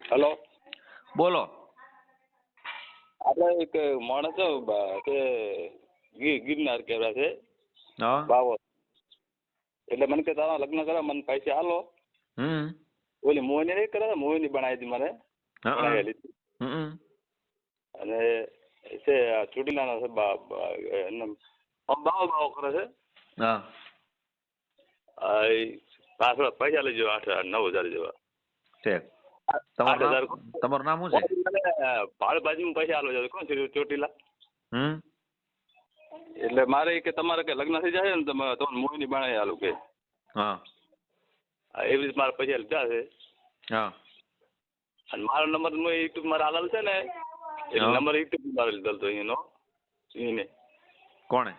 Hello? બોલો. આપણે એક માણસ કે ગિરનાર કહેવાય છે. બાવો. એટલે મને કે તારા લગ્ન કરા મને પૈસા હાલો હમ. ઓલી મોહની નહીં કરે મોહની બનાવી હતી મને. બનાવેલી અને છે આ ચોટીલાના છે બાવો બાવો કરે છે. હા. આ પાછળ પૈસા લઈ જવા આઠ નવ હજાર જેવા. આઠ તમારું નામ? તમારું નામ શું છે? મને ભાડે પૈસા આલો છે. કોણ છે ચોટીલા? હમ? એટલે મારે કે તમારે કે લગ્ન થઈ જાય ને તમે તમને મોહિની બનાવી આલું કે. હા. એવી રીતે મારા પૈસા લીધા છે. હા. અને મારો નંબર નો યુટ્યુબ મારા આલેલ છે ને એટલે નંબર યુટ્યુબ મારે લીધો તો એનો એને કોણે?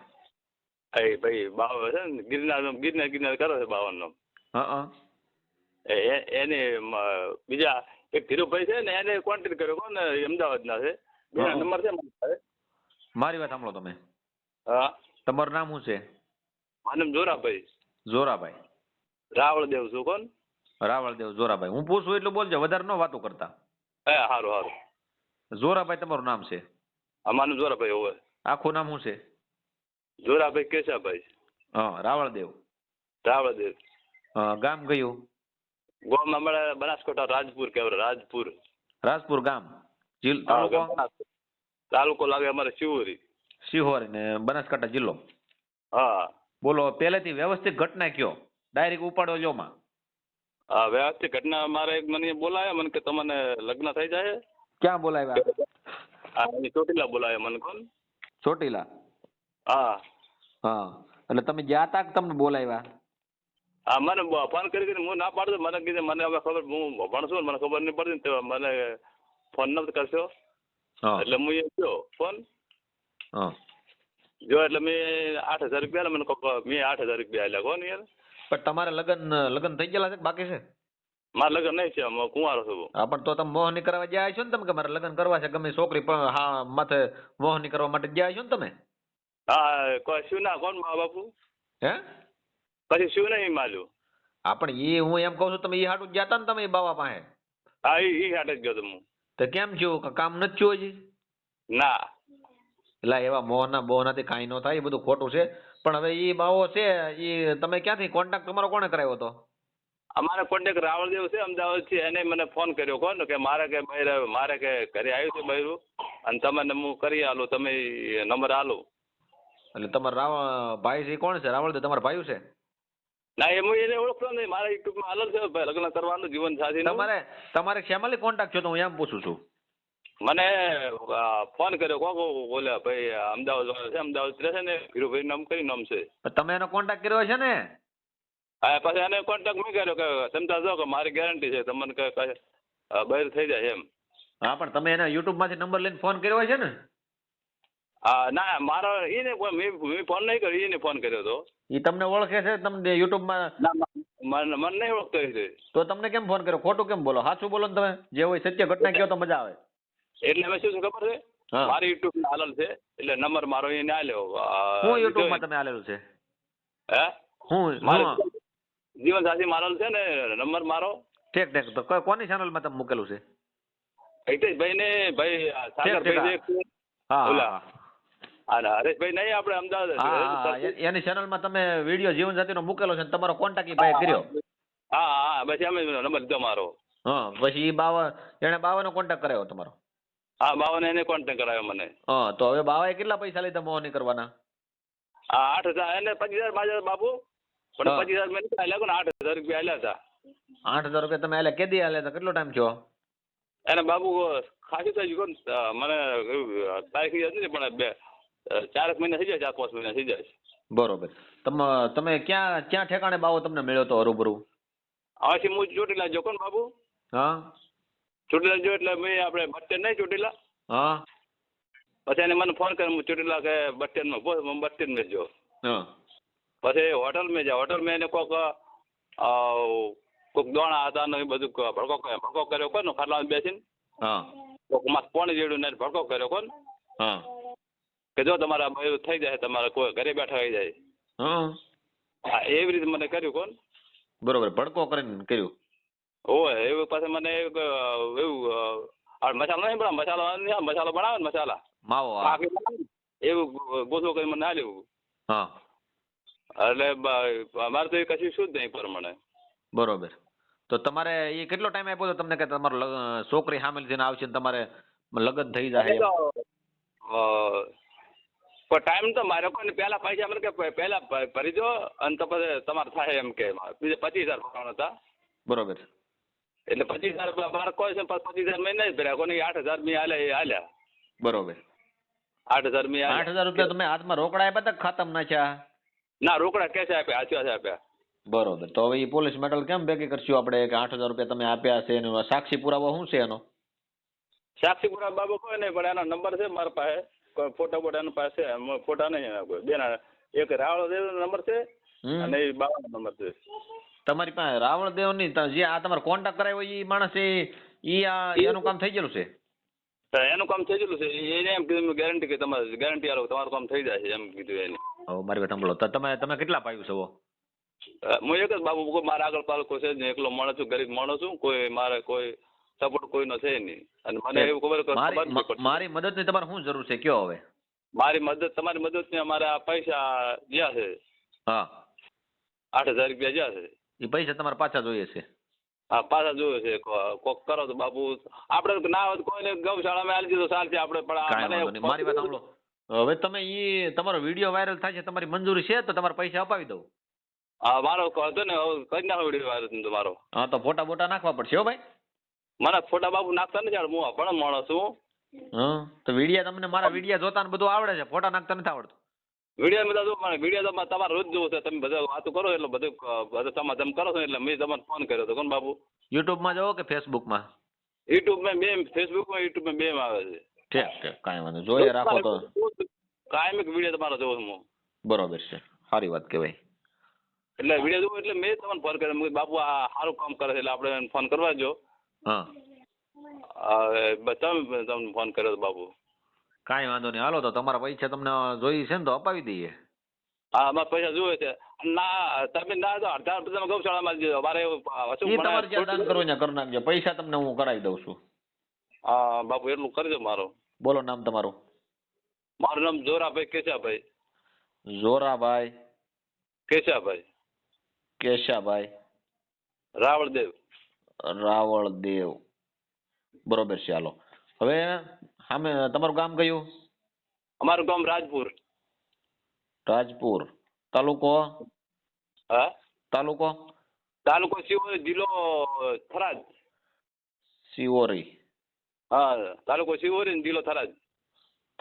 એ ભાઈ બાવ છે ને ગિરનાર ગિરનાર ગિરનાર કરો છે બાવનનો. હા હા. એ- એને બીજા એક ધીરુભાઈ છે ને એને કોન્ટેક્ટ કર્યો કોણ અમદાવાદના છે. બીજા નંબર છે મારી પાસે. મારી વાત સાંભળો તમે. હા. તમારું નામ શું છે? માનમ જોરાભાઈ. જોરાભાઈ. રાવળ દેવ છું કોણ? રાવળદેવ જોરાભાઈ. હું પૂછું એટલું બોલજો વધારે ન વાતો કરતા. હે સારું સારું જોરાભાઈ તમારું નામ છે? માનમ જોરાભાઈ હોય. આખું નામ શું છે? જોરાભાઈ કેશાભાઈ. હા રાવળદેવ. રાવળ દેવ હા, ગામ કયું? ગોમ અમારે બનાસકાંઠા રાજપુર કહેવાય રાજપુર. રાજપુર ગામ. તાલુકો. તાલુકો લાગે અમારે શિહોરી. શિહોરી ને બનાસકાંઠા જિલ્લો. હા. બોલો પહેલેથી વ્યવસ્થિત ઘટના કયો? ડાયરેક્ટ ઉપાડો જો માં. હા વ્યવસ્થિત ઘટના મારે એક મને બોલાયા મને કે તમને લગ્ન થઈ જાય ક્યાં બોલાવ્યા? હા ચોટીલા બોલાયા મને કોણ? ચોટીલા? હા. હા. એટલે તમે જ્યાં તા કે તમને બોલાવ્યા? હા મને ફોન કરી કરીને હું ના પાડતો મને કીધું મને હવે ખબર હું ભણશું ને મને ખબર નહીં પડતી તો મને ફોન નથી કરશો. એટલે હું એ ગયો ફોન જો એટલે મેં આઠ હજાર રૂપિયા મને મેં આઠ હજાર રૂપિયા આલ્યા કોણ યાર? પણ તમારે લગ્ન લગ્ન થઈ ગયેલા છે કે બાકી છે? મારા લગ્ન નહીં છે હું કુંવારો છું. હા પણ તો તમે મોહની કરવા ગયા છો ને તમે કે મારે લગ્ન કરવા છે ગમે છોકરી પણ હા માથે મોહની કરવા માટે ગયા છો ને તમે? હા કોઈ શું ના કોણ મા બાપુ? હે? પછી શું નહીં માલું હા પણ એ હું એમ કહું છું તમે એ હાટું ગયા તા ને તમે બાવા પાસે? હા એ એ હાટે જ ગયો તો હું. તો કેમ થયું કામ નથી થયું હજી? ના. એટલે એવા મોહના બોહનાથી કાંઈ ન થાય એ બધું ખોટું છે. પણ હવે એ બાવો છે એ તમે ક્યાંથી કોન્ટેક્ટ તમારો કોણે કરાવ્યો હતો અમારે કોન્ટેક રાવળદેવ છે અમદાવાદ છે એને મને ફોન કર્યો કોણ કે મારે કે મારે કે ઘરે આવ્યું છે બહેરું અને તમને હું કરી આલું તમે નંબર આલો. એટલે તમારા રાવ ભાઈ છે કોણ છે? રાવળ તમારા ભાઈ છે? ના એ હું એને ઓળખતો નહીં. મારા યુટ્યુબમાં અલગ છે ભાઈ લગ્ન કરવાનું જીવન સાથી તમારે તમારે શેમાલી કોન્ટેક્ટ છો તો હું એમ પૂછું છું. મને ફોન કર્યો કોકો બોલ્યા ભાઈ અમદાવાદ છે અમદાવાદ રહે છે ને ભીરુભાઈ નામ કઈ નામ છે. તમે એનો કોન્ટેક્ટ કર્યો છે ને? હા પછી એને કોન્ટેક્ટ મેં કર્યો કે સમજા જો કે મારી ગેરંટી છે તમને કઈ બહાર થઈ જાય એમ. હા પણ તમે એને યુટ્યુબમાંથી નંબર લઈને ફોન કર્યો છે ને? હા ના મારો એને મેં મેં ફોન નહીં કર્યો એને ફોન કર્યો હતો એ તમને ઓળખે છે? તમને યુટ્યુબમાં મને મને નહીં ઓળખતો છે. તો તમને કેમ ફોન કર્યો? ખોટું કેમ બોલો? સાચું બોલો ને તમે. જે હોય સત્ય ઘટના કહો તો મજા આવે. એટલે અમે શું ખબર છે? મારી યુટ્યુબ ને હાલલ છે. એટલે નંબર મારો એને આલ્યો. હું યુટ્યુબમાં તમે આલેલું છે? હે? હું મારે જીવન સાથી મારેલ છે ને નંબર મારો. ઠીક ઠીક. તો કોની ચેનલમાં તમે મૂકેલું છે? હિતેશભાઈ ને ભાઈ સાગરભાઈ હા હા. અને હરેશભાઈ નહીં આપણે અમદાવાદ એની ચેનલમાં તમે વીડિયો જીવન સાથીનો મૂકેલો છે તમારો કોન્ટેક્ટ ભાઈ કર્યો. હા હા નંબર લીધો મારો. હા પછી એ બાવા એને બાવાનો કોન્ટેક્ટ કરાયો તમારો. હા બાવન એને કોન્ટેક્ટ કરાયો મને. હા તો હવે બાવાએ કેટલા પૈસા લીધા મોહની કરવાના? હા આઠ હજાર એને પચીસ હજાર હજાર બાપુ પણ પચીસ હજાર મેં આલ્યા આઠ હજાર રૂપિયા આલ્યા હતા આઠ હજાર રૂપિયા તમે આલે કેદી આલે તો? કેટલો ટાઈમ થયો? એને બાબુ ખાસી થઈ ગયું કોને, મને તારીખ યાદ નથી પણ બે ચારેક મહિના થઈ જાય ચાર પાંચ મહિના થઈ જાય બરોબર. તમે તમે ક્યાં ક્યાં ઠેકાણે બાવો તમને મળ્યો તો હરુભરું? હવેથી હું ચોટીલા જો કોણ બાબુ. હા? ચોટીલા જો એટલે મેં આપણે બસ નહીં ચોટીલા. હા? પછી એને મને ફોન કર્યો ચોટીલા કે બસ સ્ટેન્ડમાં બસ હું જો હા. પછી હોટલ મેં જાય હોટલ મેં એને કોક કોક દોણા હતા ને એ બધું ભડકો ભડકો કર્યો કોણ ખાટલામાં બેસીને? હા. કોકમાં પોણી જેડું ને ભડકો કર્યો કોણ હા. કે જો તમારા બધું થઈ જાય તમારે કોઈ ઘરે બેઠા થઈ જાય. હા. હા એવી રીતે મને કર્યું કોણ? બરોબર ભડકો કરીને કર્યું. ઓય એવું પાસે મને એક એવું આ મસાલો નહીં બનાવ મસાલો નહીં મસાલો બનાવે ને મસાલા. માવો એવું ગોથો કરી મને ના લેવું હા. એટલે મારે તો એ કશું શું જ નહીં પ્રમાણે. બરોબર. તો તમારે એ કેટલો ટાઈમ આપ્યો હતો તમને કે તમારો છોકરી સામેલ થઈને આવશે ને તમારે લગ્ન થઈ જાય? પણ ટાઈમ તો મારે કોઈ પહેલા પૈસા મને કે પહેલા ભરી દો અને તો પછી તમારે થાય એમ કે બીજે પચીસ હજાર ભરવાના હતા. બરોબર. એટલે પચીસ હજાર મારે કોઈ છે પણ પચીસ હજાર મેં નહીં ભર્યા. કોને આઠ હજાર મેં હાલ્યા એ હાલ્યા બરોબર. આઠ હજાર મેં આઠ હજાર રૂપિયા તમે હાથમાં રોકડા આપ્યા હતા ખાતમ નાખ્યા ના રોકડા કેસે આપ્યા હાચી વાત આપ્યા. બરોબર. તો હવે એ પોલીસ મેડલ કેમ ભેગી કરશું આપણે કે આઠ હજાર રૂપિયા તમે આપ્યા છે એનો? સાક્ષી પુરાવો શું છે એનો? સાક્ષી પુરાવો બાબુ કોઈ નહીં પણ એનો નંબર છે મારા પાસે. ફોટા બોટા પાસે ફોટા નહીં બેના એક રાવળ દેવનો નંબર છે અને એ બાવાનો નંબર છે. તમારી પાસે રાવણ દેવની જે આ તમારો કોન્ટેક્ટ કરાવ્યો એ માણસ એ આ એનું કામ થઈ ગયેલું છે? એનું કામ થઈ ગયેલું છે. એને એમ કીધું ગેરંટી કે તમારે ગેરંટી આલો તમારું કામ થઈ જાય એમ કીધું એને. હવે મારી વાત સાંભળો. તો તમે તમે કેટલા પાયું છો? હું એક જ બાબુ મારા આગળ પાલકો છે એકલો માણસ છું ગરીબ માણસ છું. કોઈ મારે કોઈ સપોર્ટ કોઈનો છે નહીં. અને મને એવું ખબર કે મારી મદદની મારી મદદની તમારે શું જરૂર છે? કયો હવે? મારી મદદ તમારી મદદ અમારે આ પૈસા જ્યાં છે? હા. આઠ હજાર રૂપિયા જ્યાં છે? એ પૈસા તમારે પાછા જોઈએ છે. હા પાછા જોવે છે. કોક કરો તો બાપુ. આપણે ના હોય કોઈને ગૌશાળામાં આલી દીધો ચાલશે આપણે પણ મારી વાત સાંભળો. હવે તમે ઈ તમારો વીડિયો વાયરલ થાય છે તમારી મંજૂરી છે તો તમારે પૈસા અપાવી દઉં. હા મારો હતો ને કરી નાખો વીડિયો વાયરલ તમારો હા તો ફોટા બોટા નાખવા પડશે હો ભાઈ. મને ફોટા બાપુ નાખતા નથી હું પણ માણસ છું. હા તો વિડિયા તમને મારા વિડિયા જોતા ને બધું આવડે છે. ફોટા નાખતા નથી આવડતું. વિડિયા બધા જો પણ વિડિયા તો તમારે રોજ જોવું છે. તમે બધા વાતો કરો એટલે બધું તમે સમાધાન કરો છો એટલે મેં તમને ફોન કર્યો હતો. કોણ બાપુ? યુટ્યુબમાં જાઓ કે ફેસબુકમાં યુટ્યુબમાં બે ફેસબુકમાં યુટ્યુબમાં બે આવે છે. ઠીક ઠીક. કાંઈ વાંધો જોઈએ રાખો તો. કાયમિક વીડિયો તમારો છું હું. બરોબર છે. સારી વાત કહેવાય. એટલે વિડિયો જોવો એટલે મેં તમને ફોન કર્યો. બાબુ બાપુ આ સારું કામ કરે છે એટલે આપણે ફોન કરવા જો. હા. તમને ફોન કર્યો બાપુ કાંઈ વાંધો નહીં. હાલો તો તમારા પૈસા તમને જોઈએ છે ને તો અપાવી દઈએ. હા અમારે પૈસા જોઈએ છે. ના તમે ના તો અડધા તમે ગૌશાળામાં હસું એ તમારે જ્યાં દાન કરો ત્યાં કરી નાખજો. પૈસા તમને હું કરાવી દઉં છું. હા બાપુ એટલું કરજો મારો. બોલો નામ તમારું. મારું નામ જોરાભાઈ કેશાભાઈ. જોરાભાઈ. કેશાભાઈ. કેશાભાઈ. રાવળદેવ. રાવળદેવ બરોબર છે હાલો. હવે સામે તમારું ગામ કયું? અમારું ગામ રાજપુર. રાજપુર. તાલુકો? હા? તાલુકો? તાલુકો સિવોરી જિલ્લો થરાદ. સિવોરી હા તાલુકો સિવોરી ને જિલ્લો થરાદ.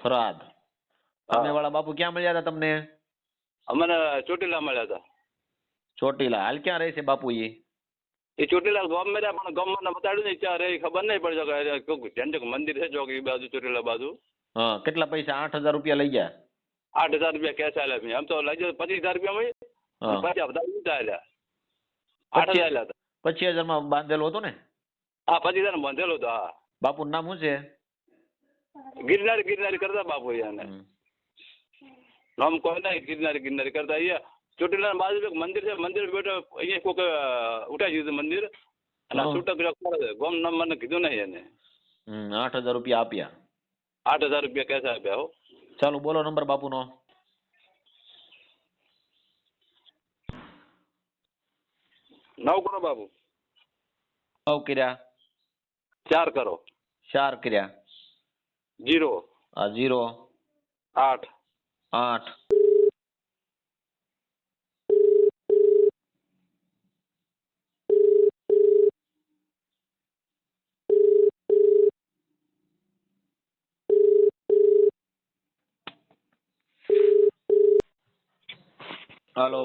થરાદ. વાળા બાપુ ક્યાં મળ્યા હતા તમને? અમને ચોટીલા મળ્યા હતા. ચોટીલા. હાલ ક્યાં રહે છે બાપુ એ એ ચોટીલા ગામ મેળ્યા પણ ગામમાં બતાડ્યું ને ત્યાં રહે ખબર નહીં પડી. શકે કોઈક ઝંઝક મંદિર છે જો કે એ બાજુ ચોટીલા બાજુ? હા કેટલા પૈસા? આઠ હજાર રૂપિયા લઈ ગયા? આઠ હજાર રૂપિયા કેશ આલ્યા મેં આમ તો લઈ જાય પચીસ હજાર રૂપિયા મળી. હા. પચાસ બધા ઊંચા આલ્યા. આઠ હજાર આલ્યા હતા. પચીસ હજારમાં બાંધેલો હતો ને? હા પચીસ હજાર બાંધેલો હતો હા. બાપુનું નામ શું છે? ગિરનારી ગિરનારી કરતા બાપુ અહીંયા હમ. નામ કોઈ નહીં ગિરનારી ગિરનારી કરતા અહીંયા. ચોટીલા બાજુ એક મંદિર છે મંદિર બેઠો અહીંયા કોઈક ઉઠાઈ દીધું મંદિર. અને છૂટક ગોમ નામ મને કીધું નહીં એને. આઠ હજાર રૂપિયા આપ્યા. આઠ હજાર રૂપિયા કેસા આપ્યા હો. ચાલો બોલો નંબર બાપુનો. નવ કરો બાપુ. નવ કર્યા. ચાર કરો. ચાર કર્યા. જીરો. આ જીરો. આઠ. આઠ. હાલો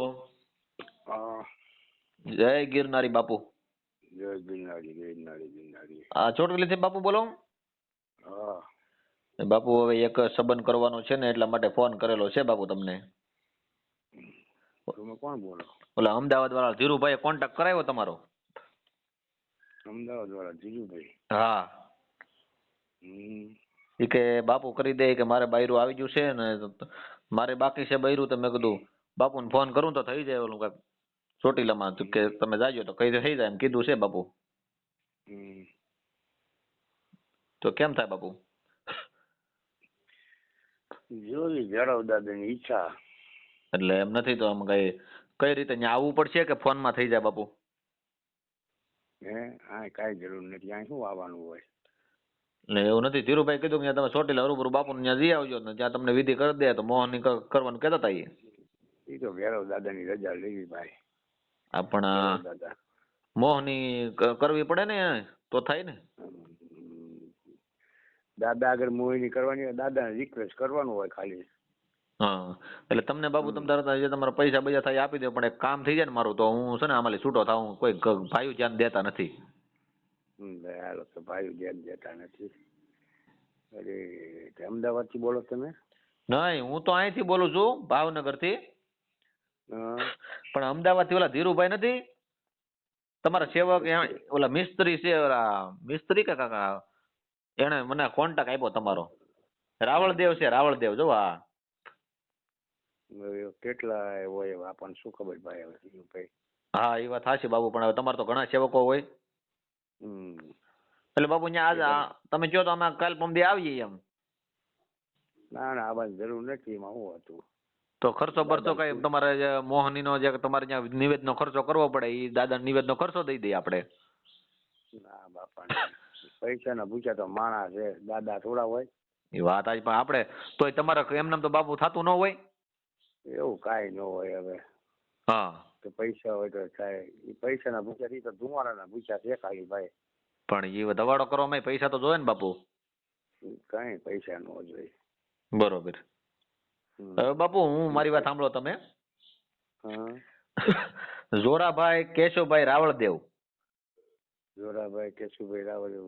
હા જય ગિરનારી બાપુ. જય ગિરનારી ગિરનારી ગિરનારી. આ ચોટલી બાપુ બોલો. હા. બાપુ હવે એક સંબંધ કરવાનો છે ને એટલા માટે ફોન કરેલો છે બાપુ તમને. તમે કોણ બોલો? ઓલા અમદાવાદ વાળા ધીરુભાઈ કોન્ટેક્ટ કરાવ્યો તમારો? અમદાવાદ વાળા ધીરુભાઈ? હા. એ કે બાપુ કરી દે કે મારે બૈરું આવી ગયું છે ને મારે બાકી છે બૈરું તો મેં કીધું બાપુને ફોન કરું તો થઈ જાય ઓલું કાંઈક ચોટીલામાં તો કે તમે જાજો તો કઈ થઈ જાય એમ કીધું છે બાપુ. તો કેમ થાય બાપુ? જોઈ જડવ દાદાની ઈચ્છા. એટલે એમ નથી તો આમ કઈ કઈ રીતે ત્યાં આવવું પડશે કે ફોનમાં થઈ જાય બાપુ? હે આ કાંઈ જરૂર નથી આ શું આવવાનું હોય? એટલે એવું નથી ધીરુભાઈ કીધું કે તમે ચોટીલા હરુભરુ બાપુ ત્યાં જઈ આવજો ને ત્યાં તમને વિધિ કરી દે તો મોહનની ક- કરવાનું કહેતા હતા એ તો ભેરવ દાદાની રજા લેવી ભાઈ. આપણા પણ દાદા. મોહની કરવી પડે ને તો થાય ને? દાદા આગળ મોહની કરવાની હોય દાદાને રિક્વેસ્ટ કરવાનું હોય ખાલી. હા એટલે તમને બાબુ તમે તારા જે તમારા પૈસા બજા થાય આપી દો પણ એક કામ થઈ જાય ને મારું તો હું છે ને આમાંથી છૂટો થાઉં કોઈ ભાઈ ભાઈઓ ધ્યાન દેતા નથી. હાલો તો ભાઈ ધ્યાન દેતા નથી. અરે અમદાવાદથી બોલો તમે? નહીં હું તો અહીંથી બોલું છું ભાવનગરથી. પણ અમદાવાદથી ઓલા ધીરુભાઈ નથી? તમારા સેવક એ- ઓલા મિસ્ત્રી છે ઓલા મિસ્ત્રી કે કાકા? એને મને કોન્ટેક્ટ આપ્યો તમારો. રાવળદેવ છે રાવળદેવ જો આ કેટલા હોય આપણને શું ખબર ભાઈ હવે હા એ વાત સાચી બાબુ પણ હવે તમારે તો ઘણા સેવકો હોય. એટલે બાપુ ત્યાં આજ તમે જો તો અમે કાલ પમદી આવીએ એમ. ના ના આવવાની જરૂર નથી એમાં હું હતું. તો ખર્ચો બરચો કઈ તમારે જે મોહનીનો જે તમારે ત્યાં નિવેદનો ખર્ચો કરવો પડે એ દાદા નિવેદનો ખર્ચો દઈ દઈએ આપણે. ના બાપા ના. પૈસાના પૂછ્યા તો માણસ છે દાદા થોડા હોય. એ વાત આજ પણ આપણે. તોય તમારે એમનેમ તો બાપુ થતું ન હોય? એવું કાંઈ ન હોય હવે. હા. તો પૈસા હોય તો થાય. એ પૈસાના પૂછ્યા થી તો ધુમાડાના પૂછ્યા છે ખાલી ભાઈ. પણ એ દવાડો કરવામાં પૈસા તો જોઈએ ને બાપુ. કાંઈ પૈસા ન જોઈએ બરોબર. બાપુ હું મારી વાત સાંભળો તમે. જોરાભાઈ કેશવભાઈ રાવળદેવ. જોરાભાઈ કેશુભાઈ રાવળદેવ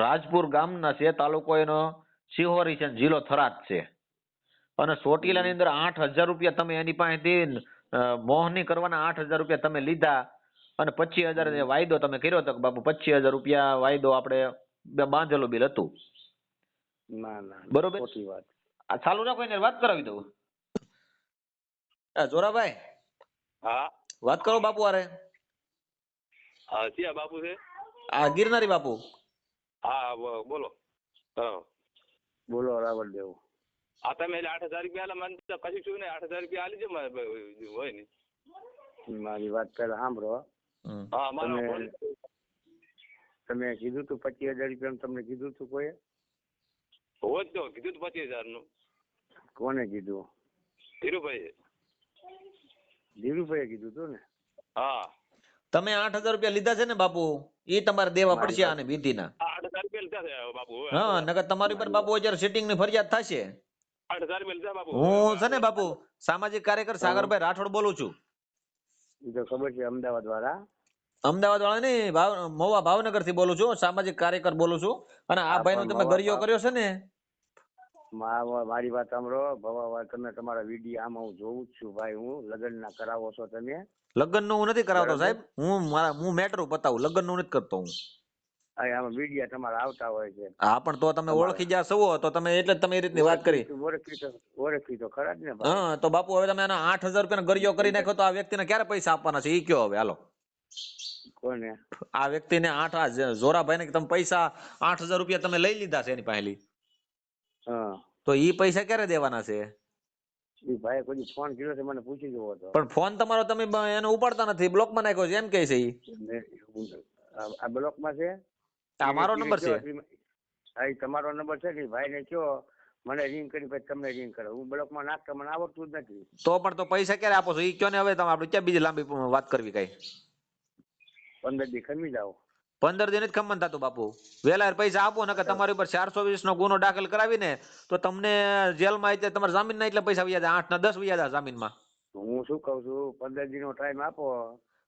રાજપુર ગામના છે તાલુકો એનો સિહોરી છે જિલ્લો થરાદ છે. અને ચોટીલાની અંદર આઠ હજાર રૂપિયા તમે એની પાસેથી મોહની કરવાના આઠ હજાર રૂપિયા તમે લીધા. અને પચીસ હજાર વાયદો તમે કર્યો હતો બાપુ પચીસ હજાર રૂપિયા વાયદો આપણે બે બાંધેલું બિલ હતું. ના ના બરોબર. વાત. આ ચાલુ રાખો એને વાત કરાવી દઉં. આ જોરાભાઈ હા. વાત કરો બાપુ અરે હા સિયા બાપુ છે? આ ગિરનારી બાપુ. હા બ- બોલો. હા. બોલો રાવલ દેવ. આ તમે એટલે આઠ હજાર રૂપિયા આલે મને કશું છું ને આઠ હજાર રૂપિયા આલી છે મારે હોય ને મારી વાત પહેલા સાંભળો. હા મારો તમે- કીધું તું પચીસ હજાર રૂપિયા તમને કીધું તું કોઈએ હોત તો કીધું તો પચીસ હજારનું કોને કીધું ધીરુભાઈ ધીરુભાઈ કીધું તું ને હા તમે આઠ હજાર રૂપિયા લીધા છે ને બાપુ? એ તમારે દેવા પડશે આને વિધિના. આ આઠ હજાર રૂપિયા લીધા છે બાપુ હા નકર તમારી પર બાપુ અત્યારે સિટિંગની ફરિયાદ થશે. આઠ હજાર રૂપિયા લીધા બાપુ. હું છે ને બાપુ સામાજિક કાર્યકર સાગરભાઈ રાઠોડ બોલું છું. તો ખબર છે અમદાવાદ વાળા. અમદાવાદ વાળા નહીં મોવા ભાવનગરથી બોલું છું સામાજિક કાર્યકર બોલું છું. અને આ ભાઈ નો તમે ગરિયો કર્યો છે ને મારી વાત સાંભળો. ભવા તમે તમારા વીડિયો આમાં હું જોઉં જ છું ભાઈ. હું લગ્ન ના કરાવો છો તમે? લગ્નનું હું નથી કરાવતો સાહેબ. હું મારા હું મેટર બતાવું. લગ્નનું નથી કરતો હું. આમાં વીડિયો તમારા આવતા હોય છે. હા પણ તો તમે ઓળખી ગયા સવો તો તમે એટલે જ તમે એ રીતની વાત કરી. ઓળખી તો ઓળખી તો ખરા જ ને હા તો બાપુ હવે તમે એના આઠ હજાર રૂપિયા ગરિયો કરી નાખ્યો તો આ વ્યક્તિને ક્યારે પૈસા આપવાના છે? એ કયો હવે હાલો. કોને? આ વ્યક્તિને આઠ આ જ- જોરાભાઈને કે તમે પૈસા આઠ હજાર રૂપિયા તમે લઈ લીધા છે એની પાસેથી તો ઈ પૈસા ક્યારે દેવાના છે? ઈ ભાઈ કોઈ ફોન કર્યો છે મને પૂછી જવો હતો પણ ફોન તમારો તમે એને ઉપાડતા નથી બ્લોકમાં નાખ્યો છે એમ કહે છે ઈ. આ બ્લોકમાં છે? આ મારો નંબર છે? હા તમારો નંબર છે કે ભાઈ ને કયો? મને રિંગ કરી પછી તમને રિંગ કરો. હું બ્લોકમાં નાખતો મને આવડતું જ નથી. તો પણ તો પૈસા ક્યારે આપો છો? ઈ કયો ને હવે તમે આપણે ક્યાં બીજી લાંબી વાત કરવી કઈ? પંદર દી ખમી જાઓ. પંદર દિન જ ખમન થતું બાપુ. વેલા પૈસા આપો નકર તમારી ઉપર ચારસો વીસ નો ગુનો દાખલ કરાવીને તો તમને જેલમાં એટલે તમારે જામીન ના એટલા પૈસા વ્યાજ આઠ ના દસ વ્યાજ જામીનમાં. હું શું કઉ છું પંદર દિન નો ટાઈમ આપો.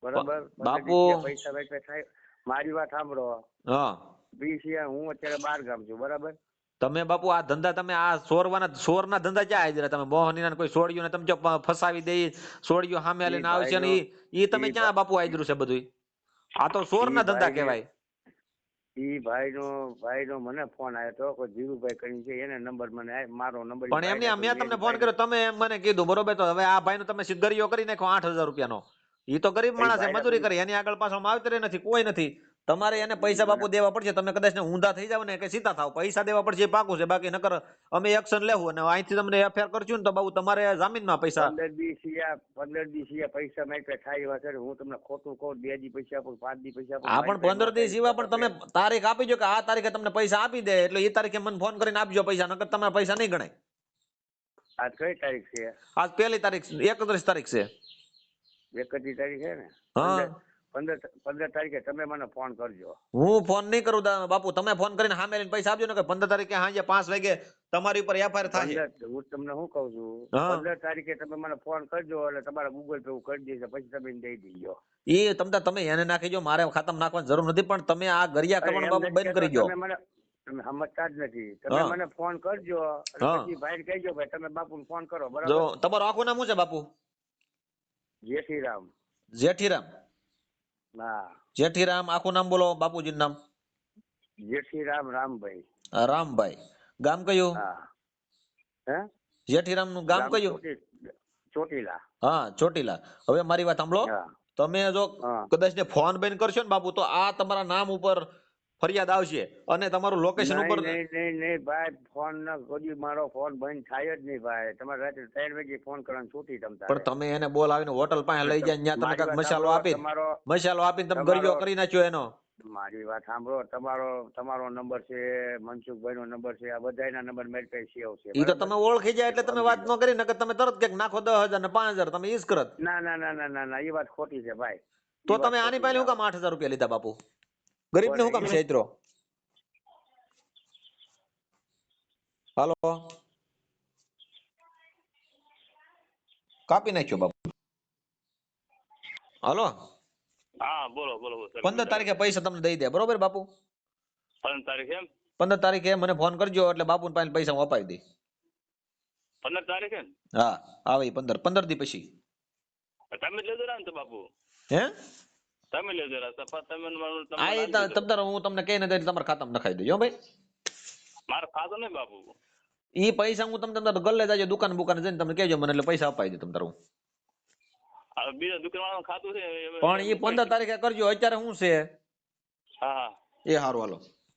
બરાબર? બાપુ. પૈસા પૈસા થાય મારી વાત સાંભળો. હા. બી સિવાય હું અત્યારે બાર ગામ છું બરાબર? તમે બાપુ આ ધંધા તમે આ સોરવાના સોરના ધંધા ક્યાં હાજરા તમે મોહનીના ના કોઈ સોડિયું ને તમે જો ફસાવી દે સોડિયું સામે આલીને છે આવશે ને એ તમે ક્યાં બાપુ હાજરું છે બધું આ તો સોર ના ધંધા કહેવાય. ઈ ભાઈ નો ભાઈ નો મને ફોન આવ્યો હતો કોઈ ધીરુભાઈ કરીને છે એને નંબર મને મારો નંબર પણ એમની મેં તમને ફોન કર્યો તમે એમ મને કીધું બરોબર તો હવે આ ભાઈ તમે સિદ્ધરીઓ કરી નાખો આઠ હજાર રૂપિયાનો. ઈ તો ગરીબ માણસ છે મજૂરી કરી એની આગળ પાછળ માવતરે નથી કોઈ નથી. તમારે એને પૈસા બાપુ દેવા પડશે. તમે કદાચ ને ઊંધા થઈ જાવ ને કે સીતા થાવ. પૈસા દેવા પડશે પાકું છે. બાકી નકર અમે એક્શન લેવું અને અહીંથી તમને એફઆઈઆર કરશું ને તો બાબુ તમારે જામીનમાં પૈસા પંદર દિવસ પંદર દિવસ પૈસા માગ્યા થાય એવા છે હું તમને ખોટું કહું બે દી પૈસા આપું પાંચ દી પૈસા આપું આ પણ પંદર દિવસ સિવાય પણ તમે તારીખ આપી દો કે આ તારીખે તમને પૈસા આપી દે એટલે એ તારીખે મને ફોન કરીને આપજો પૈસા નકર તમારા પૈસા નહીં ગણાય. આજ કઈ તારીખ છે? આજ પહેલી તારીખ એકત્રીસ તારીખ છે. એકત્રીસ તારીખ છે ને? હા. પંદર- પંદર તારીખે તમે મને ફોન કરજો. હું ફોન નહીં કરું દા- બાપુ તમે ફોન કરીને હા લઈને પૈસા આપજો ને કે પંદર તારીખે સાંજે પાંચ વાગે તમારી ઉપર એફઆઈઆર થાય. હું તમને શું કહું છું. પંદર તારીખે તમે મને ફોન કરજો એટલે તમારા ગૂગલ પે હું કરી દઈશ પછી તમે દઈ દેજો. એ તમને તમે એને નાખી જો મારે ખાતામાં નાખવાની જરૂર નથી પણ તમે આ ગરિયા કરવાનું બાપુ બંધ કરી દો. તમે સમજતા જ નથી. તમે મને ફોન કરજો. પછી ભાઈ કહેજો ભાઈ તમે બાપુ ફોન કરો બરાબર? તમારું આખું નામ શું છે બાપુ? જેઠીરામ. જેઠીરામ. જેઠીરામ આખું નામ બોલો બાપુજીનું નામ. જેઠીરામ રામભાઈ. રામભાઈ. ગામ કયું? હા. જેઠીરામનું ગામ કયું? ચોટીલા. હા ચોટીલા. હવે મારી વાત સાંભળો. તમે જો કદાચ ને ફોન બેન કરશો ને બાપુ તો આ તમારા નામ ઉપર ફરિયાદ આવશે અને તમારું લોકેશન ઉપર નહીં નહીં નહીં ભાઈ ફોન ન કોઈ મારો ફોન બંધ થાય જ નહીં ભાઈ. તમારે રાત્રે ત્રણ વાગે ફોન કરવાનું છૂટી તમ પણ તમે એને બોલાવીને હોટલ પાસે લઈ જાય ત્યાં તમે કાંઈક મસાલો આપી તમારો મસાલો આપીને તમે ગરિયો કરી નાખ્યો એનો. મારી વાત સાંભળો તમારો તમારો નંબર છે મનસુખભાઈ નો નંબર છે આ બધાના નંબર મેળ કઈ સેવ છે ઈ તો તમે ઓળખી જાય એટલે તમે વાત ન કરી નકર તમે તરત કે નાખો દસ હજાર ને પાંચ હજાર તમે ઈજ કરત. ના ના ના ના ના એ વાત ખોટી છે ભાઈ. તો તમે આની પાસે હું કામ આઠ હજાર રૂપિયા લીધા બાપુ? ગરીબ ને હું કામ? છેતરો હાલો? કાપી નાખ્યો બાપુ. હાલો? હા બોલો બોલો પંદર તારીખે પૈસા તમને દઈ દે બરોબર બાપુ? પંદર તારીખે એમ? પંદર તારીખે મને ફોન કરજો એટલે બાપુ પાસે પૈસા હું અપાવી દઈ પંદર તારીખે હા આવે પંદર પંદર દી પછી. તમે લેજો ને તો બાપુ. હે? તમે રા. સફા તમે મારું- તમે તારે હું તમને કહી ને એટલે તમારા ખાતામાં નખાઈ દઈ હો ભાઈ. મારા ખાતો ને બાપુ. ઈ પૈસા હું તમને તમારે ગલ્લે જાજો દુકાન બુકાન જઈને તમને કહેજો મને એટલે પૈસા અપાઈ દે તમ તારે બીજા દુકાન ખાતું છે પણ ઈ પંદર તારીખે કરજો અત્યારે શું છે? હા હા. એ સારું હાલો.